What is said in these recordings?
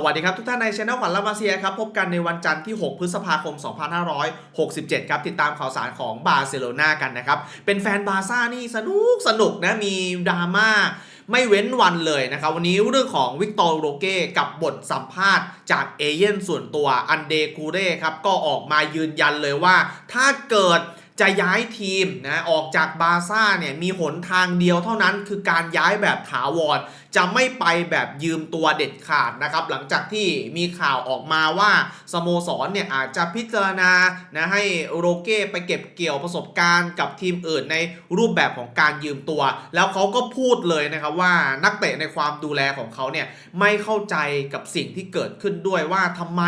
สวัสดีครับทุกท่านในช anel ขวัญลามาเซียครับ พบกันในวันจันทร์ที่ 6 พฤษภาคม 2567 ครับ ติดตามข่าวสารของบาร์เซโลนากันนะครับ เป็นแฟนบาร์ซ่านี่สนุกสนุกนะ มีดราม่าไม่เว้นวันเลยนะครับ วันนี้เรื่องของวิกตอร์โรเก้กับบทสัมภาษณ์จากเอเย่นส่วนตัวอันเดคูเร่ครับ ก็ออกมายืนยันเลยว่า ถ้าเกิดจะย้ายทีมนะออกจากบาร์ซ่าเนี่ยมีหนทางเดียวเท่านั้นคือการย้ายแบบถาวรจะไม่ไปแบบยืมตัวเด็ดขาดนะครับ หลังจากที่มีข่าวออกมาว่าสโมสรเนี่ยอาจจะพิจารณานะให้โรเก้ไปเก็บเกี่ยวประสบการณ์กับทีมอื่นในรูปแบบของการยืมตัว แล้วเขาก็พูดเลยนะครับว่านักเตะในความดูแลของเขาเนี่ยไม่เข้าใจกับสิ่งที่เกิดขึ้นด้วยว่าทำไม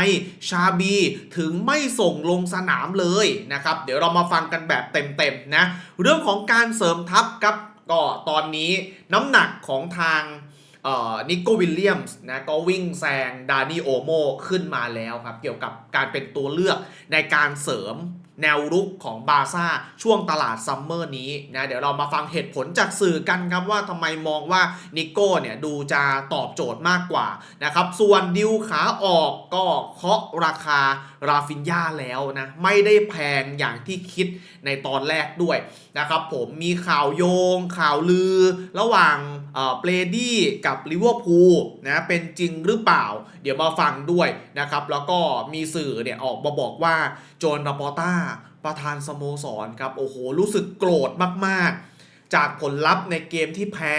ชาบีถึงไม่ส่งลงสนามเลยนะครับ เดี๋ยวเรามาฟังกันแบบเต็มๆนะ เรื่องของการเสริมทัพครับก็ตอนนี้น้ำหนักของทาง นิโกวิลเลียมส์นะก็วิ่งแซงดานี่โอโมขึ้นมาแล้วครับ เกี่ยวกับการเป็นตัวเลือกในการเสริม แนวรุกของบาซ่าช่วงตลาดซัมเมอร์นี้นะเดี๋ยวเรามาฟังเหตุผลจากสื่อกันครับว่าทำไมมองว่านิโก้เนี่ยดูจะตอบโจทย์มากกว่านะครับส่วนดิวขาออกก็เคาะราคาราฟินยาแล้วนะไม่ได้แพงอย่างที่คิดในตอนแรกด้วยนะครับผมมีข่าวโยง ข่าวลือ ระหว่างเบรดี้กับลิเวอร์พูลนะเป็นจริงหรือเปล่า เดี๋ยวมาฟังด้วยนะครับ แล้วก็มีสื่อเนี่ยออกมาบอกว่า จนราปอต้า ประธานสโมสรครับ โอ้โห รู้สึกโกรธมากๆ จากผลลัพธ์ในเกมที่แพ้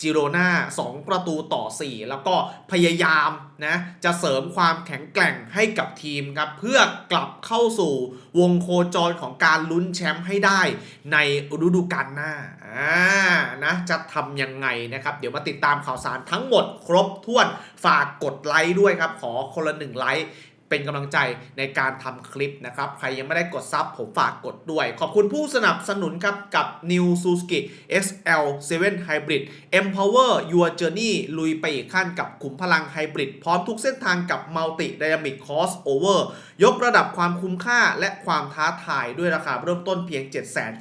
จิโรนา2 ประตูต่อ 4 แล้วก็พยายามนะจะเสริมความแข็งแกร่งให้กับทีมครับ เพื่อกลับเข้าสู่วงโคจรของการลุ้นแชมป์ให้ได้ในฤดูกาลหน้าอ่านะจะทำยังไงนะครับ เดี๋ยวมาติดตามข่าวสารทั้งหมดครบถ้วนฝากกดไลค์ด้วยครับ ขอคนละหนึ่งไลค์ เป็นกำลังใจในการทำคลิปนะครับ ใครยังไม่ได้กดซับผมฝากกดด้วย ขอบคุณผู้สนับสนุนครับ กับ New Suzuki XL7 Hybrid Empower Your Journey ลุยไปอีกขั้นกับขุมพลังไฮบริดพร้อมทุกเส้นทางกับ Multi Dynamic Crossover ยกระดับความคุ้มค่าและความท้าทายด้วยราคาเริ่มต้นเพียง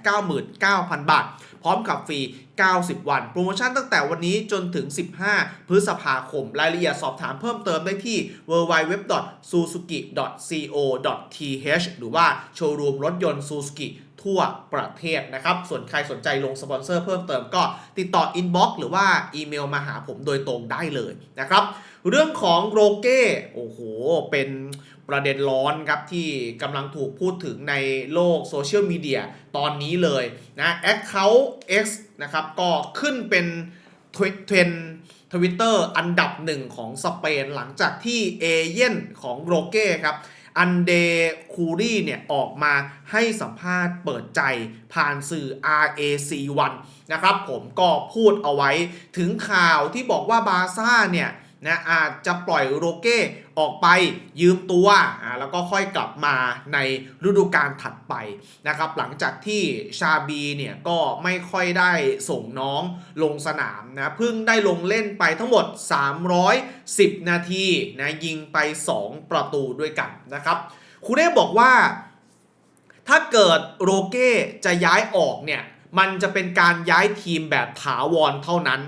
799,000 บาท พร้อมกับฟรี 90 วัน โปรโมชั่นตั้งแต่วันนี้จนถึง 15 พฤษภาคม รายละเอียดสอบถามเพิ่มเติมได้ที่ www.suzuki.co.th หรือว่าโชว์รูมรถยนต์ Suzuki ทั่วประเทศนะครับ ส่วนใครสนใจลงสปอนเซอร์เพิ่มเติมก็ติดต่ออินบ็อกซ์หรือว่าอีเมลมาหาผมโดยตรงได้เลยนะครับ เรื่องของโรเก้ โอ้โห เป็น ประเด็นร้อนครับที่กำลังถูกพูดถึงในโลกโซเชียลมีเดียตอนนี้เลยนะ Account X นะครับก็ขึ้นเป็นเทรนทวิตเตอร์อันดับหนึ่งของสเปนหลังจากที่เอเย่นของโรเก้ครับอันเดคูรีเนี่ยออกมาให้สัมภาษณ์เปิดใจผ่านสื่อ RAC1 นะครับผมก็พูดเอาไว้ถึงข่าวที่บอกว่าบาซ่าเนี่ย นะอาจจะปล่อยโรเก้ออกไปยืมตัวอ่าแล้วก็ค่อยกลับมาในฤดูกาลถัดไปนะครับหลังจากที่ชาบีเนี่ยก็ไม่ค่อยได้ส่งน้องลงสนามนะเพิ่งได้ลงเล่นไปทั้งหมด 310 นาทีนะยิงไป 2 ประตูด้วยกันนะครับคูเน่บอกว่า ถ้าเกิดโรเก้จะย้ายออกเนี่ยมันจะเป็นการย้ายทีมแบบถาวรเท่านั้น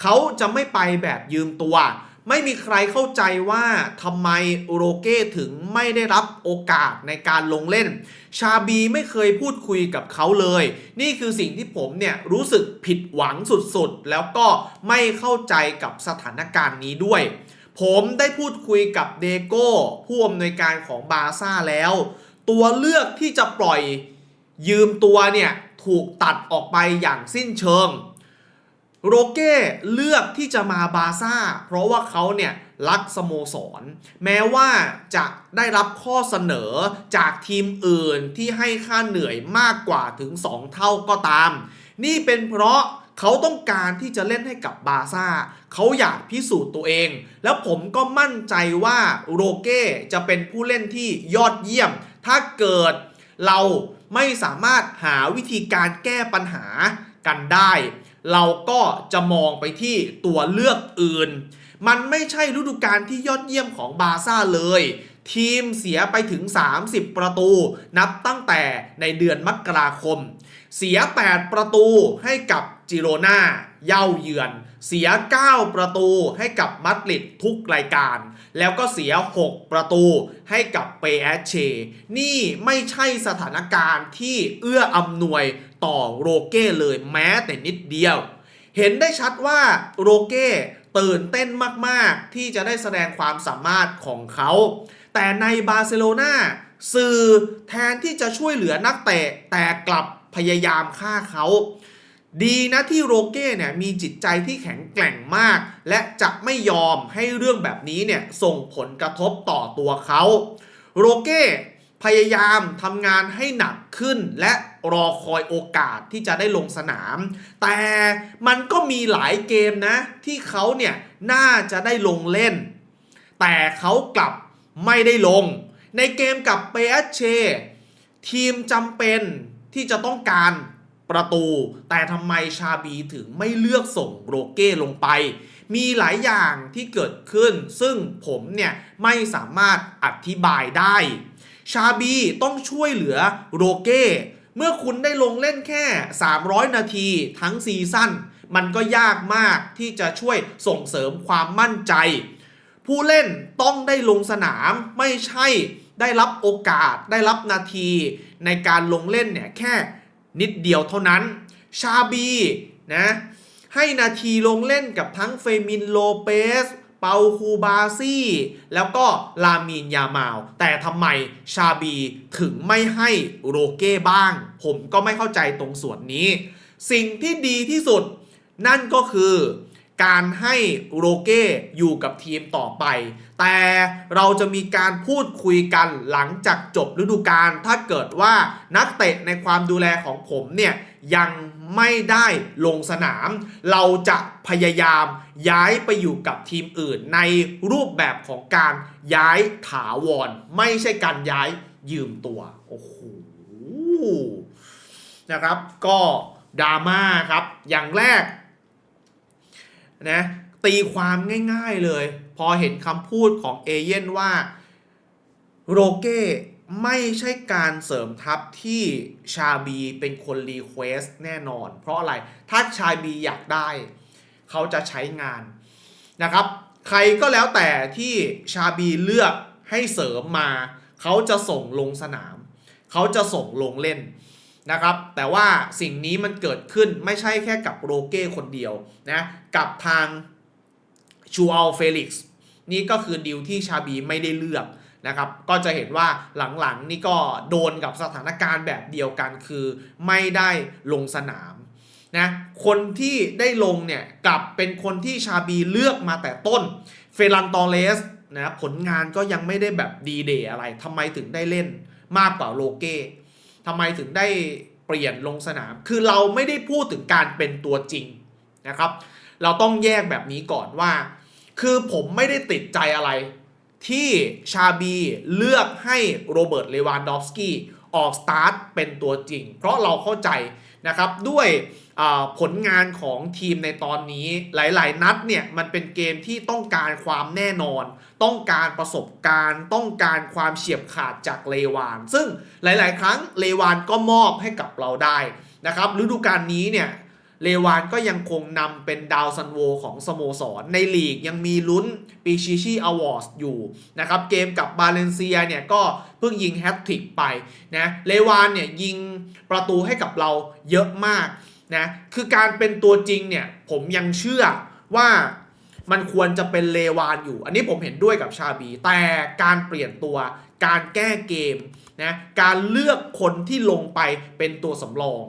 เขาจะไม่ไปแบบยืมตัว ไม่มีใครเข้าใจว่าทำไมโรเก้ถึงไม่ได้รับโอกาสในการลงเล่น ชาบีไม่เคยพูดคุยกับเขาเลย นี่คือสิ่งที่ผมเนี่ยรู้สึกผิดหวังสุดๆ แล้วก็ไม่เข้าใจกับสถานการณ์นี้ด้วย ผมได้พูดคุยกับเดโก้ผู้อำนวยการของบาซ่าแล้ว ตัวเลือกที่จะปล่อยยืมตัวเนี่ยถูกตัดออกไปอย่างสิ้นเชิง โรเก้เลือกที่จะมาบาซ่า เพราะว่าเขาเนี่ยรักสโมสร แม้ว่าจะได้รับข้อเสนอจากทีมอื่นที่ให้ค่าเหนื่อยมากกว่าถึง 2 เท่าก็ตาม นี่เป็นเพราะเขาต้องการที่จะเล่นให้กับบาซ่า เขาอยากพิสูจน์ตัวเอง แล้วผมก็มั่นใจว่าโรเก้จะเป็นผู้เล่นที่ยอดเยี่ยม ถ้าเกิดเราไม่สามารถหาวิธีการแก้ปัญหากันได้ เราก็จะมองไปที่ตัวเลือกอื่น มันไม่ใช่ฤดูกาลที่ยอดเยี่ยมของบาซ่าเลย ทีมเสียไปถึง 30 ประตู นับตั้งแต่ในเดือนมกราคม เสีย 8 ประตูให้กับจิโรนาเย่าเยือน เสีย 9 ประตูให้กับมัดริดทุกรายการ แล้วก็เสีย 6 ประตูให้กับเปแอเช นี่ไม่ใช่สถานการณ์ที่เอื้ออำนวยต่อโรเก้เลยแม้แต่นิดเดียว เห็นได้ชัดว่าโรเก้ตื่นเต้นมากๆ ที่จะได้แสดงความสามารถของเขา แต่ในบาร์เซโลนาสื่อแทนที่จะช่วยเหลือนักเตะแต่กลับ พยายามฆ่าเขาดีนะที่โรเก้เนี่ยมีจิตใจที่แข็งแกร่งมาก และจะไม่ยอมให้เรื่องแบบนี้เนี่ยส่งผลกระทบต่อตัวเขาโรเก้พยายามทำงานให้หนักขึ้นและรอคอยโอกาสที่จะได้ลงสนาม แต่มันก็มีหลายเกมนะ ที่เขาเนี่ยน่าจะได้ลงเล่น แต่เขากลับไม่ได้ลง ในเกมกับเปอเช ทีมจำเป็น ที่จะต้องการประตู แต่ทำไมชาบีถึงไม่เลือกส่งโรเก้ลงไป มีหลายอย่างที่เกิดขึ้น ซึ่งผมเนี่ยไม่สามารถอธิบายได้ ชาบีต้องช่วยเหลือโรเก้เมื่อคุณได้ลงเล่นแค่ 300 นาทีทั้งซีซั่นมันก็ยากมากที่จะช่วยส่งเสริมความมั่นใจ ผู้เล่นต้องได้ลงสนามไม่ใช่ ได้รับโอกาสได้รับนาทีในการลงเล่นเนี่ยแค่นิดเดียวเท่านั้น ชาบีนะให้นาทีลงเล่นกับทั้งเฟมินโลเปส เปาคูบาซี่ แล้วก็ลามีนยามาว แต่ทำไมชาบีถึงไม่ให้โรเก้บ้าง ผมก็ไม่เข้าใจตรงส่วนนี้ สิ่งที่ดีที่สุดนั่นก็คือ การให้โรเก้อยู่กับทีมต่อไป แต่เราจะมีการพูดคุยกันหลังจากจบฤดูกาลถ้าเกิดว่านักเตะในความดูแลของผมเนี่ยยังไม่ได้ลงสนาม เราจะพยายามย้ายไปอยู่กับทีมอื่น ในรูปแบบของการย้ายถาวร ไม่ใช่การย้ายยืมตัว โอ้โห นะครับ ก็ดราม่าครับ อย่างแรก นะตีความง่ายๆเลย พอเห็นคำพูดของเอเย่นว่าโรเก้ไม่ใช่การเสริมทัพที่ชาบีเป็นคนรีเควสแน่นอน เพราะอะไรถ้าชาบีอยากได้ เขาจะใช้งานนะครับ ใครก็แล้วแต่ที่ชาบีเลือกให้เสริมมา เขาจะส่งลงสนาม เขาจะส่งลงเล่น นะครับ แต่ว่าสิ่งนี้มันเกิดขึ้นไม่ใช่แค่กับโรเก้คนเดียวนะกับทางชูอัลเฟลิกซ์นี่ก็คือดิวที่ชาบีไม่ได้เลือกนะครับ ก็จะเห็นว่าหลังๆนี่ก็โดนกับสถานการณ์แบบเดียวกันคือไม่ได้ลงสนามนะคนที่ได้ลงเนี่ยกลับเป็นคนที่ชาบีเลือกมาแต่ต้นเฟรันตอเลสนะผลงานก็ยังไม่ได้แบบดีเดย์อะไรทำไมถึงได้เล่นมากกว่าโรเก้ ทำไมถึงได้เปลี่ยนลงสนาม คือเราไม่ได้พูดถึงการเป็นตัวจริงนะครับ เราต้องแยกแบบนี้ก่อนว่า คือผมไม่ได้ติดใจอะไร ที่ชาบีเลือกให้โรเบิร์ตเลวานดอฟสกี้ออกสตาร์ทเป็นตัวจริง เพราะเราเข้าใจ นะครับด้วยผลงานของทีมในตอนนี้หลาย ๆ นัดเนี่ยมันเป็นเกมที่ต้องการความแน่นอน ต้องการประสบการณ์ ต้องการความเฉียบขาดจากเลวาน ซึ่งหลาย ๆ ครั้งเลวานก็มอบให้กับเราได้นะครับฤดูกาลนี้เนี่ย เลวานก็ยังคงนำเป็นดาวซันโวของสโมสร ในลีกยังมีลุ้นปีชิชิอวอร์ดอยู่นะครับเกมกับบาเลนเซียเนี่ยก็เพิ่งยิงแฮตทริกไปนะเลวานเนี่ยยิงประตูให้กับเราเยอะมากนะคือการเป็นตัวจริงเนี่ยผมยังเชื่อว่ามันควรจะเป็นเลวานอยู่ อันนี้ผมเห็นด้วยกับชาบี แต่การเปลี่ยนตัวการแก้เกมนะการเลือกคนที่ลงไปเป็นตัวสำรอง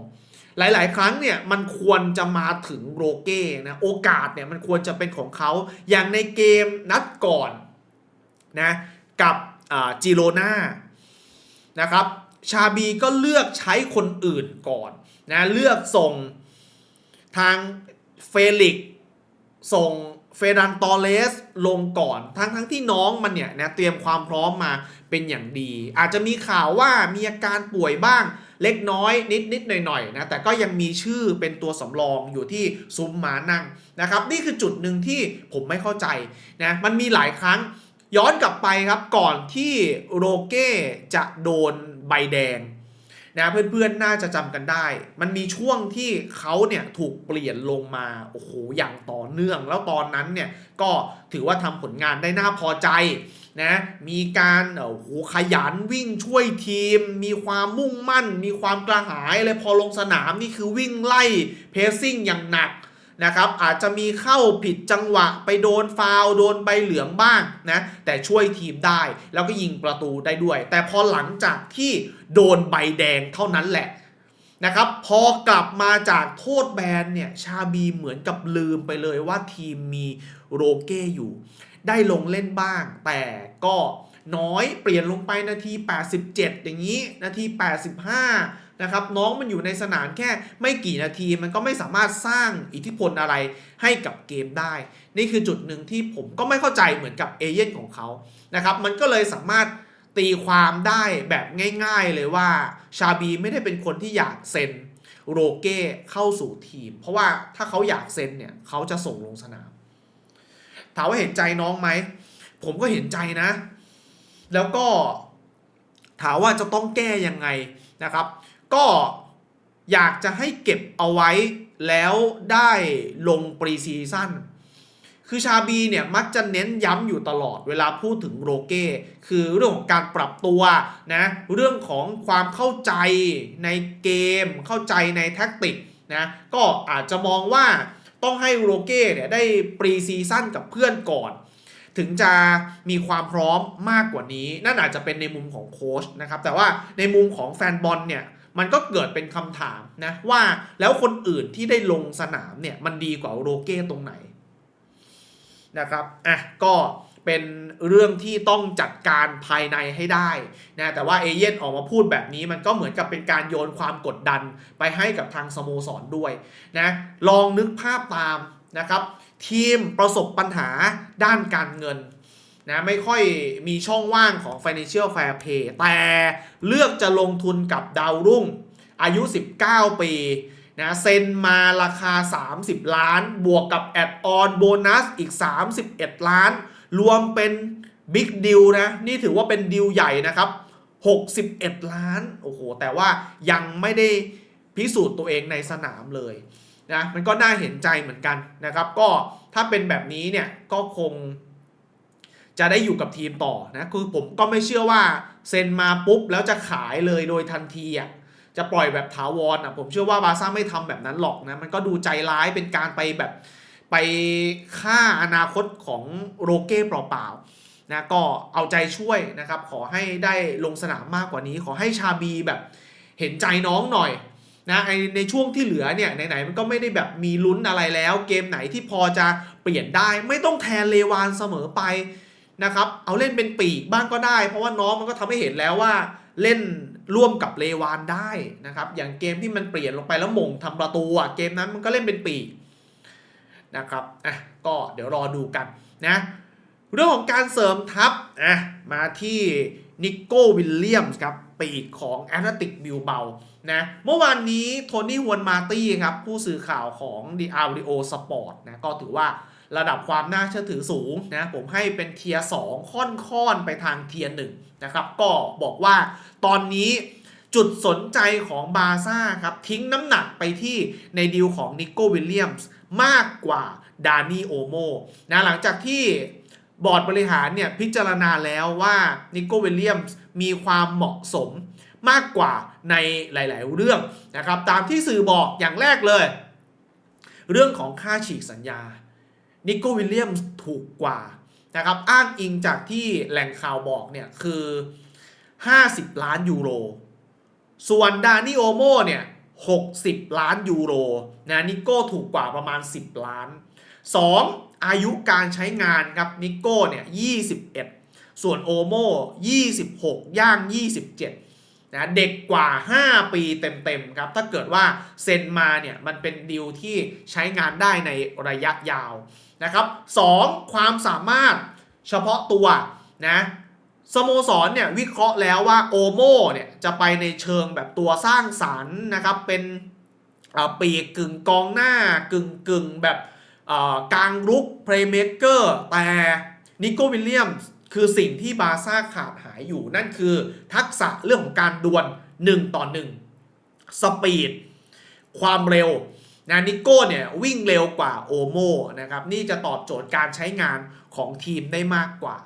หลาย ๆ ครั้งเนี่ยมันควรจะมาถึงโรเก้นะโอกาสเนี่ยมันควรจะเป็นของเขาอย่างในเกมนัดก่อนนะกับจิโรนานะครับชาบีก็เลือกใช้คนอื่นก่อนนะเลือกส่งทางเฟลิกส่งเฟรันตอเลสลงก่อน ทั้งทั้งที่น้องมันเนี่ยนะเตรียมความพร้อมมา เป็นอย่างดี อาจจะมีข่าวว่ามีอาการป่วยบ้างเล็กน้อยนิดนิดหน่อยหน่อยนะแต่ก็ยังมีชื่อเป็นตัวสำรองอยู่ที่ซุ้มมานั่งนะครับนี่คือจุดหนึ่งที่ผมไม่เข้าใจนะมันมีหลายครั้งย้อนกลับไปครับก่อนที่โรเก้จะโดนใบแดงนะเพื่อนๆน่าจะจำกันได้ มันมีช่วงที่เขาเนี่ยถูกเปลี่ยนลงมาโอ้โหอย่างต่อเนื่อง แล้วตอนนั้นเนี่ยก็ถือว่าทำผลงานได้น่าพอใจ นะมีการโอ้โหขยันวิ่งช่วยทีม มีความมุ่งมั่น มีความกระหายเลยพอลงสนามนี่คือวิ่งไล่เพสซิ่งอย่างหนักนะครับอาจจะมีเข้าผิดจังหวะไปโดนฟาวโดนใบเหลืองบ้างนะแต่ช่วยทีมได้แล้วก็ยิงประตูได้ด้วย แต่พอหลังจากที่โดนใบแดงเท่านั้นแหละ นะครับ พอกลับมาจากโทษแบนเนี่ย ชาบีเหมือนกับลืมไปเลยว่าทีมมีโรเก้อยู่ ได้ลงเล่นบ้าง แต่ก็น้อยเปลี่ยนลงไปนาที 87 อย่างนี้ นาที 85 นะครับ น้องมันอยู่ในสนามแค่ไม่กี่นาทีมันก็ไม่สามารถสร้างอิทธิพลอะไรให้กับเกมได้ นี่คือจุดหนึ่งที่ผมก็ไม่เข้าใจเหมือนกับเอเย่นของเขานะครับ มันก็เลยสามารถ ตีความได้แบบง่ายๆเลยว่าชาบีไม่ได้เป็นคนที่อยากเซ็นโรเก้เข้าสู่ทีม เพราะว่าถ้าเขาอยากเซ็นเนี่ยเขาจะส่งลงสนาม ถามว่าเห็นใจน้องไหม ผมก็เห็นใจนะ แล้วก็ถามว่าจะต้องแก้ยังไงนะครับ ก็อยากจะให้เก็บเอาไว้แล้วได้ลงปรีซีซั่น คือชาบีเนี่ยมักจะเน้นย้ำอยู่ตลอดเวลาพูดถึงโรเก้คือเรื่องของการปรับตัวนะเรื่องของความเข้าใจในเกม เข้าใจในแท็กติกนะก็อาจจะมองว่าต้องให้โรเก้เนี่ยได้ปรีซีซั่นกับเพื่อนก่อน ถึงจะมีความพร้อมมากกว่านี้ นั่นอาจจะเป็นในมุมของโค้ชนะครับแต่ว่าในมุมของแฟนบอลเนี่ยมันก็เกิดเป็นคำถามนะว่าแล้วคนอื่นที่ได้ลงสนามเนี่ยมันดีกว่าโรเก้ตรงไหน นะครับอะก็เป็นเรื่องที่ต้องจัดการภายในให้ได้นะแต่ว่าเอเย่นออกมาพูดแบบนี้มันก็เหมือนกับเป็นการโยนความกดดันไปให้กับทางสโมสรด้วยนะลองนึกภาพตามนะครับทีมประสบปัญหาด้านการเงินนะไม่ค่อยมีช่องว่างของ Financial Fair Play แต่เลือกจะลงทุนกับดาวรุ่งอายุ 19 ปี นะเซ็นมาราคา 30 ล้าน บวกกับแอดออนโบนัสอีก 31 ล้าน รวมเป็นบิ๊กดิวนะ นี่ถือว่าเป็นดิวใหญ่นะครับ 61 ล้าน โอ้โห แต่ว่ายังไม่ได้พิสูจน์ตัวเองในสนามเลยนะมันก็น่าเห็นใจเหมือนกันนะครับ ก็ถ้าเป็นแบบนี้เนี่ยก็คงจะได้อยู่กับทีมต่อนะ คือผมก็ไม่เชื่อว่าเซ็นมาปุ๊บแล้วจะขายเลยโดยทันทีอะ จะปล่อยแบบถาวรอะผมเชื่อว่าบาซ่าไม่ทำแบบนั้นหรอกนะมันก็ดูใจร้ายเป็นการไปแบบไปฆ่าอนาคตของโรเก้เปล่าๆนะก็เอาใจช่วยนะครับ ขอให้ได้ลงสนามมากกว่านี้ ขอให้ชาบีแบบเห็นใจน้องหน่อยนะในช่วงที่เหลือเนี่ยไหนๆมันก็ไม่ได้แบบมีลุ้นอะไรแล้ว เกมไหนที่พอจะเปลี่ยนได้ ไม่ต้องแทนเลวานเสมอไปนะครับ เอาเล่นเป็นปีกบ้างก็ได้ เพราะว่าน้องมันก็ทำให้เห็นแล้วว่า เล่นร่วมกับเลวานได้นะครับ อย่างเกมที่มันเปลี่ยนลงไปแล้วม่งทำประตูอะเกมนั้นมันก็เล่นเป็นปีนะครับอะก็เดี๋ยวรอดูกันนะเรื่องของการเสริมทัพอะมาที่นิโก้วิลเลียมส์ครับปีกของแอตติกบิลเบานะเมื่อวานนี้โทนี่ฮวนมาตี้ครับผู้สื่อข่าวของดีอาร์ดิโอสปอร์ตนะก็ถือว่า ระดับความน่าเชื่อถือสูงนะผมให้เป็นเทียร์สองค่อนๆไปทางเทียร์หนึ่งนะครับก็บอกว่าตอนนี้จุดสนใจของบาซ่าครับ ทิ้งน้ำหนักไปที่ในดีลของนิโก้วิลเลียมส์มากกว่าดานี่โอโมนะหลังจากที่บอร์ดบริหารเนี่ยพิจารณาแล้วว่านิโก้วิลเลียมส์มีความเหมาะสมมากกว่าในหลาย ๆ เรื่องนะครับ ตามที่สื่อบอกอย่างแรกเลย เรื่องของค่าฉีกสัญญา นิโก้วิลเลียมถูกกว่านะครับอ้างอิงจากที่แหล่งข่าวบอกเนี่ยคือ 50 ล้านยูโร ส่วนดานิโอโมเนี่ย60 ล้านยูโรนะนิโก้ถูกกว่าประมาณ 10 ล้าน 2. อายุการใช้งานครับนิโก้เนี่ย21 ส่วนโอโม26 ย่าง 27 นะเด็กกว่า 5 ปีเต็มๆครับ ถ้าเกิดว่าเซ็นมาเนี่ยมันเป็นดีลที่ใช้งานได้ในระยะยาวนะครับ 2. ความสามารถเฉพาะตัวนะสโมสรเนี่ยวิเคราะห์แล้วว่าโอโมเนี่ยจะไปในเชิงแบบตัวสร้างสารรค์นะครับ เป็นปีกกึ่งกองหน้ากึ่งกึ่งแบบกลางรุกเพลย์เม k เกอร์แต่นิโก้วิลเลียมส คือสิ่งที่บาซ่าขาดหายอยู่นั่นคือทักษะเรื่องของการดวล1 ต่อ 1 สปีด ความเร็วนะนิโก้เนี่ยวิ่งเร็วกว่าโอโมนะครับนี่จะตอบโจทย์การใช้งานของทีมได้มากกว่า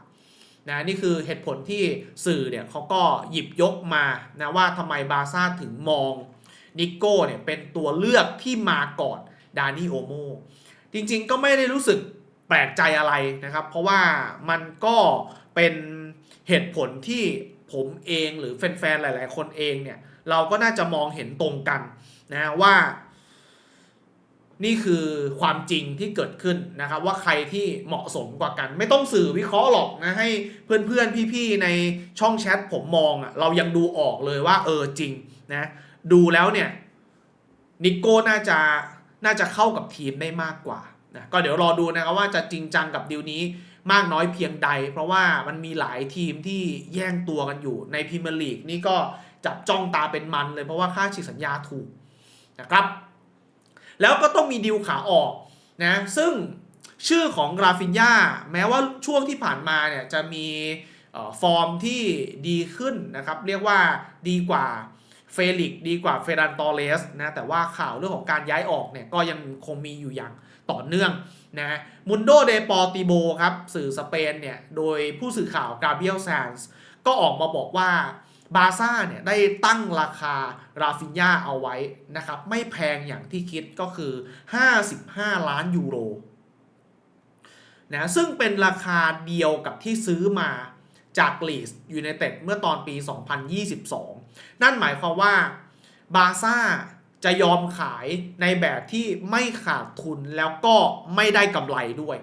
นะนี่คือเหตุผลที่สื่อเนี่ยเขาก็หยิบยกมานะว่าทำไมบาซ่าถึงมองนิโก้เนี่ยเป็นตัวเลือกที่มาก่อนดานี่โอโมจริงๆก็ไม่ได้รู้สึก แปลกใจอะไรนะครับ เพราะว่ามันก็เป็นเหตุผลที่ผมเองหรือแฟนๆ หลาย ๆ คนเองเนี่ย เราก็น่าจะมองเห็นตรงกันนะว่า นี่คือความจริงที่เกิดขึ้นนะครับ ว่าใครที่เหมาะสมกว่ากัน ไม่ต้องสื่อวิเคราะห์หรอกนะให้เพื่อนๆ พี่ๆ ในช่องแชทผมมองอะ่ะเรายังดูออกเลยว่าเออจริงนะดูแล้วเนี่ยนิโก้น่าจะน่าจะเข้ากับทีมได้มากกว่า นะก็เดี๋ยวรอดูนะครับว่าจะจริงจังกับดีลนี้มากน้อยเพียงใด เพราะว่ามันมีหลายทีมที่แย่งตัวกันอยู่ในพรีเมียร์ลีกนี่ก็จับจ้องตาเป็นมันเลยเพราะว่าค่าฉีกสัญญาถูกนะครับ แล้วก็ต้องมีดิวขาออกนะซึ่งชื่อของกราฟินยาแม้ว่าช่วงที่ผ่านมาเนี่ยจะมีฟอร์มที่ดีขึ้นนะครับ เรียกว่าดีกว่าเฟลิกดีกว่าเฟรันตอเรสนะแต่ว่าข่าวเรื่องของการย้ายออกเนี่ยก็ยังคงมีอยู่อย่าง ต่อเนื่องนะมุนโดเดปอติโบครับสื่อสเปนเนี่ยโดยผู้สื่อข่าวกาเบียลแซนส์ก็ออกมาบอกว่าบาซ่าเนี่ยได้ตั้งราคาราฟินยาเอาไว้นะครับไม่แพงอย่างที่คิดก็คือ 55 ล้านยูโรนะซึ่งเป็นราคาเดียวกับที่ซื้อมาจากลีสยูไนเต็ดเมื่อตอนปี 2022 นั่นหมายความว่าบาซ่า จะยอมขายในแบบที่ไม่ขาดทุนแล้วก็ไม่ได้กำไรด้วย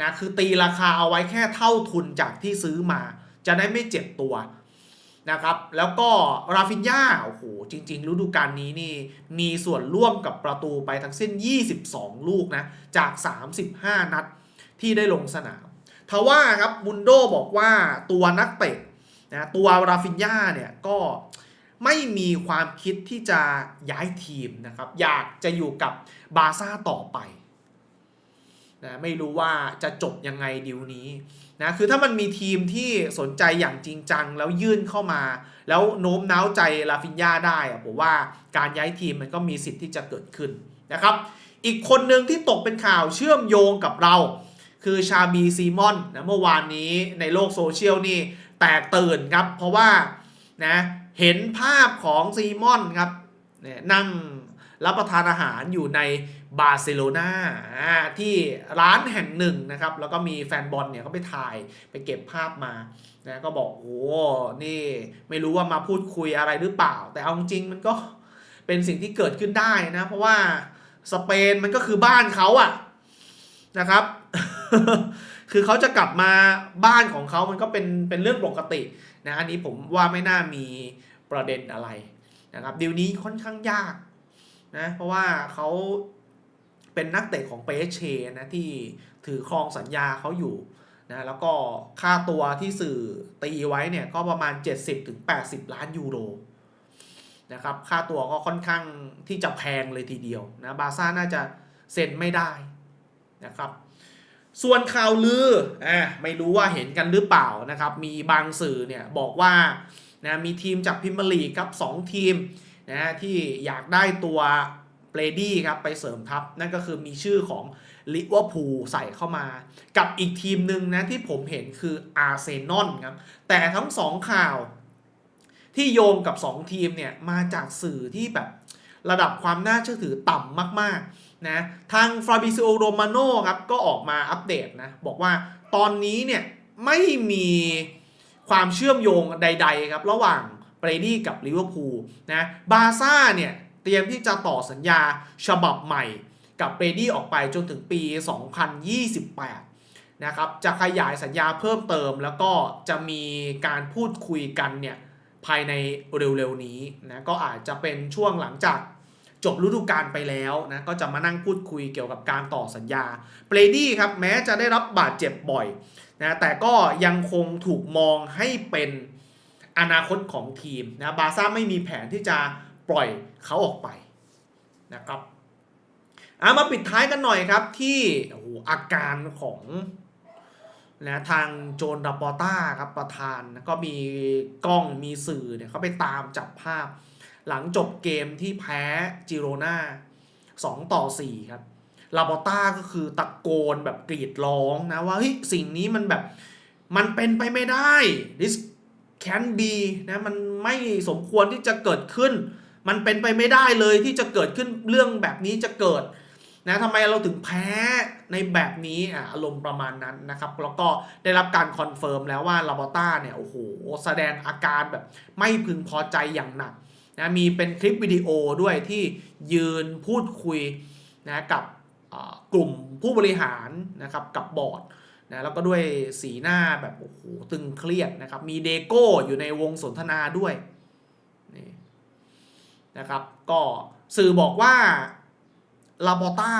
นะคือตีราคาเอาไว้แค่เท่าทุนจากที่ซื้อมา จะได้ไม่เจ็บตัวนะครับแล้วก็ราฟินยาโอ้โหจริง ๆ ฤดูกาลนี้นี่มีส่วนร่วมกับประตูไปทั้งสิ้น 22 ลูกนะจาก 35 นัดที่ได้ลงสนามทว่าครับมุนโดบอกว่าตัวนักเตะนะตัวราฟินยาเนี่ยก็ ไม่มีความคิดที่จะย้ายทีมนะครับอยากจะอยู่กับบาซ่าต่อไปนะไม่รู้ว่าจะจบยังไงดิวนี้นะคือถ้ามันมีทีมที่สนใจอย่างจริงจังแล้วยื่นเข้ามา แล้วโน้มน้าวใจลาฟินยาได้อะผมว่าการย้ายทีมมันก็มีสิทธิ์ที่จะเกิดขึ้นนะครับ อีกคนหนึ่งที่ตกเป็นข่าวเชื่อมโยงกับเรา คือชาบีซีมอนนะเมื่อวานนี้ในโลกโซเชียลนี่แตกตื่นครับ เพราะว่านะ เห็นภาพของซีมอนครับนั่งรับประทานอาหารอยู่ในบาร์เซโลนาที่ร้านแห่งหนึ่งนะครับ แล้วก็มีแฟนบอลเนี่ยเขาไปถ่ายไปเก็บภาพมานะก็บอกโอ้นี่ไม่รู้ว่ามาพูดคุยอะไรหรือเปล่า แต่เอาจริงมันก็เป็นสิ่งที่เกิดขึ้นได้นะ เพราะว่าสเปนมันก็คือบ้านเขาอะนะครับ คือเขาจะกลับมาบ้านของเขามันก็เป็นเป็นเรื่องปกติ นะอันนี้ผมว่าไม่น่ามีประเด็นอะไรนะครับดีลนี้ค่อนข้างยากนะเพราะว่าเขาเป็นนักเตะของเปเชนะที่ถือครองสัญญาเขาอยู่นะแล้วก็ค่าตัวที่สื่อตีไว้เนี่ยก็ประมาณ 70-80 ล้านยูโรนะครับค่าตัวก็ค่อนข้างที่จะแพงเลยทีเดียวนะบาซ่าน่าจะเซ็นไม่ได้นะครับ ส่วนข่าวลืออะไม่รู้ว่าเห็นกันหรือเปล่านะครับ มีบางสื่อเนี่ยบอกว่านะมีทีมจากพิมพ์ลีกครับ2ทีมนะที่อยากได้ตัวเบรดี้ครับไปเสริมทัพ นั่นก็คือมีชื่อของลิเวอร์พูลใส่เข้ามา กับอีกทีมหนึ่งนะที่ผมเห็นคืออาร์เซนอลครับ แต่ทั้งสองข่าวที่โยงกับ 2 ทีมเนี่ยมาจากสื่อที่แบบ ระดับความน่าเชื่อถือต่ำมากๆนะทางฟราบิซิโอโรมาโนครับก็ออกมาอัปเดตนะบอกว่าตอนนี้เนี่ยไม่มีความเชื่อมโยงใด ๆ ครับ ระหว่างเบรดี้กับลิเวอร์พูลนะบาซ่าเนี่ยเตรียมที่จะต่อสัญญาฉบับใหม่กับเบรดี้ออกไปจนถึงปี 2028 นะครับ จะขยายสัญญาเพิ่มเติมแล้วก็จะมีการพูดคุยกันเนี่ยภายในเร็วๆนี้นะก็อาจจะเป็นช่วงหลังจาก จบฤดูกาลไปแล้วนะก็จะมานั่งพูดคุยเกี่ยวกับการต่อสัญญาเบรดี้ครับแม้จะได้รับบาดเจ็บบ่อยนะแต่ก็ยังคงถูกมองให้เป็นอนาคตของทีมนะบาซ่าไม่มีแผนที่จะปล่อยเขาออกไปนะครับอามาปิดท้ายกันหน่อยครับที่โอ้โหอาการของนะทางโจนดาปอต้าครับประธานก็มีกล้องมีสื่อเนี่ยเขาไปตามจับภาพ หลังจบเกมที่แพ้จิโรนา2ต่อ 4 ครับ ลาปอต้าก็คือตะโกนแบบกรีดร้องนะว่าเฮ้ยสิ่งนี้มันแบบมันเป็นไปไม่ได้ this can be นะมันไม่สมควรที่จะเกิดขึ้น มันเป็นไปไม่ได้เลยที่จะเกิดขึ้นเรื่องแบบนี้จะเกิดนะทำไมเราถึงแพ้ในแบบนี้อะอารมณ์ประมาณนั้นนะครับ แล้วก็ได้รับการคอนเฟิร์มแล้วว่าลาบอต้าเนี่ยโอ้โหแสดงอาการแบบไม่พึงพอใจอย่างหนัก นะมีเป็นคลิปวิดีโอด้วยที่ยืนพูดคุยนะกับกลุ่มผู้บริหารนะครับกับบอร์ดนะแล้วก็ด้วยสีหน้าแบบโอ้โหตึงเครียดนะครับ มีเดโก้อยู่ในวงสนทนาด้วยนี่นะครับ ก็สื่อบอกว่าลาบอต้า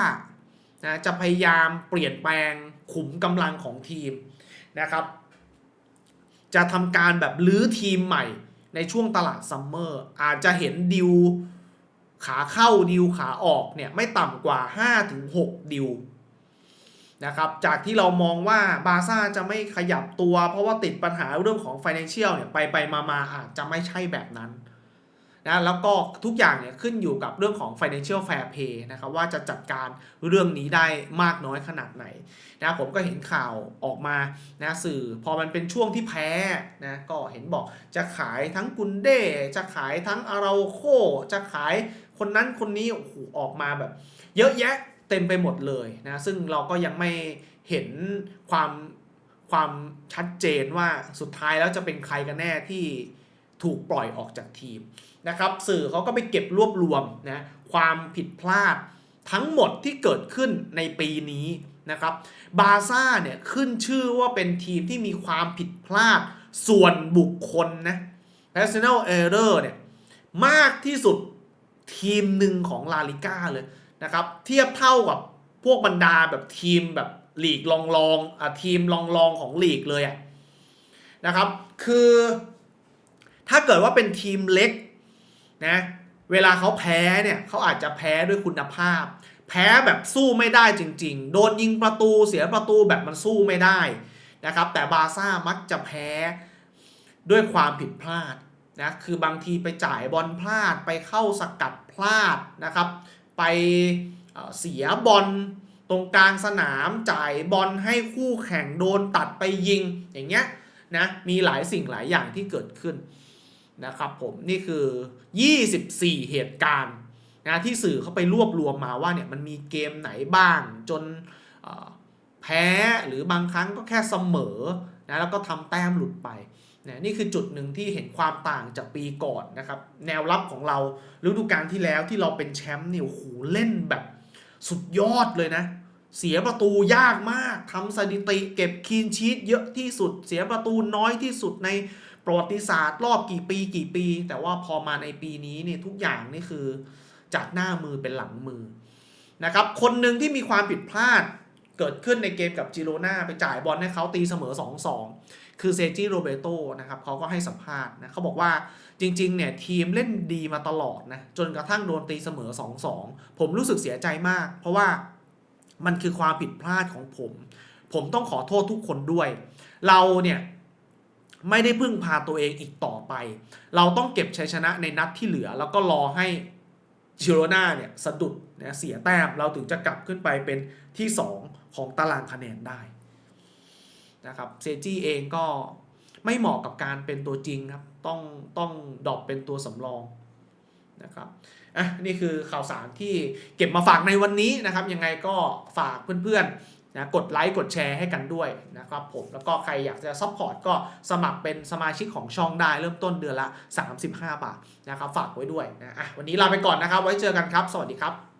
นะจะพยายามเปลี่ยนแปลงขุมกำลังของทีมนะครับ จะทำการแบบลื้อทีมใหม่ ในช่วงตลาดซัมเมอร์อาจจะเห็นดิวขาเข้าดิวขาออกเนี่ยไม่ต่ำกว่า 5-6 ดิวนะครับจากที่เรามองว่าบาซ่าจะไม่ขยับตัว เพราะว่าติดปัญหาเรื่องของ Financial เนี่ยไปไปมามาอาจจะไม่ใช่แบบนั้น นะแล้วก็ทุกอย่างเนี่ยขึ้นอยู่กับเรื่องของ financial fair play นะครับว่าจะจัดการเรื่องนี้ได้มากน้อยขนาดไหนนะผมก็เห็นข่าวออกมานะสื่อพอมันเป็นช่วงที่แพ้นะก็เห็นบอกจะขายทั้งกุนเดจะขายทั้งอาราโคจะขายคนนั้นคนนี้โอ้โหออกมาแบบ เยอะแยะเต็มไปหมดเลยนะซึ่งเราก็ยังไม่เห็นความความชัดเจนว่าสุดท้ายแล้วจะเป็นใครกันแน่ที่ถูกปล่อยออกจากทีม นะครับสื่อเขาก็ไปเก็บรวบรวมนะความผิดพลาดทั้งหมดที่เกิดขึ้นในปีนี้นะครับบาซ่าเนี่ยขึ้นชื่อว่าเป็นทีมที่มีความผิดพลาดส่วนบุคคลนะ personal error เนี่ยมากที่สุดทีมหนึ่งของลาลิก้าเลยนะครับเทียบเท่ากับพวกบรรดาแบบทีมแบบลีกลองลองอะทีมลองลองของลีกเลยอะนะครับคือถ้าเกิดว่าเป็นทีมเล็ก นะเวลาเขาแพ้เนี่ยเขาอาจจะแพ้ด้วยคุณภาพ แพ้แบบสู้ไม่ได้จริง ๆ โดนยิงประตูเสียประตูแบบมันสู้ไม่ได้นะครับแต่บาซ่ามักจะแพ้ด้วยความผิดพลาดนะคือบางทีไปจ่ายบอลพลาดไปเข้าสกัดพลาดนะครับไปเอ่อเสียบอลตรงกลางสนามจ่ายบอลให้คู่แข่งโดนตัดไปยิงอย่างเงี้ยนะมีหลายสิ่งหลายอย่างที่เกิดขึ้น นะครับผมนี่คือ 24 เหตุการณ์นะที่สื่อเขาไปรวบรวมมาว่าเนี่ยมันมีเกมไหนบ้างจนแพ้หรือบางครั้งก็แค่เสมอนะแล้วก็ทำแต้มหลุดไปนะนี่คือจุดหนึ่งที่เห็นความต่างจากปีก่อนนะครับ แนวรับของเราฤดูกาลที่แล้วที่เราเป็นแชมป์เนี่ยโอ้โหเล่นแบบสุดยอดเลยนะ เสียประตูยากมากทำสถิติเก็บคีนชีตเยอะที่สุด เสียประตูน้อยที่สุดใน ประวัติศาสตร์รอบกี่ปีกี่ปี แต่ว่าพอมาในปีนี้เนี่ยทุกอย่างนี่คือจากหน้ามือเป็นหลังมือนะครับคนหนึ่งที่มีความผิดพลาดเกิดขึ้นในเกมกับจิโรนาไปจ่ายบอลให้เขาตีเสมอ 2-2 คือเซจิโรเบโตนะครับเขาก็ให้สัมภาษณ์นะเขาบอกว่าจริงๆเนี่ยทีมเล่นดีมาตลอดนะจนกระทั่งโดนตีเสมอ 2-2 ผมรู้สึกเสียใจมาก เพราะว่ามันคือความผิดพลาดของผม ผมต้องขอโทษทุกคนด้วย เราเนี่ย ไม่ได้พึ่งพาตัวเองอีกต่อไป เราต้องเก็บชัยชนะในนัดที่เหลือ แล้วก็รอให้ชิโรนาเนี่ยสะดุดนะเสียแต้มเราถึงจะกลับขึ้นไปเป็นที่ 2 ของตารางคะแนนได้นะครับเซจี้เองก็ไม่เหมาะกับการเป็นตัวจริงครับ ต้องต้องดรอปเป็นตัวสำรองนะครับอะนี่คือข่าวสารที่เก็บมาฝากในวันนี้นะครับ ยังไงก็ฝากเพื่อนๆ นะกดไลค์กดแชร์ให้กันด้วยนะครับผมแล้วก็ใครอยากจะซัพพอร์ตก็สมัครเป็นสมาชิกของช่องได้เริ่มต้นเดือนละ 35 บาทนะครับฝากไว้ด้วยนะอะวันนี้ลาไปก่อนนะครับ ไว้เจอกันครับ สวัสดีครับ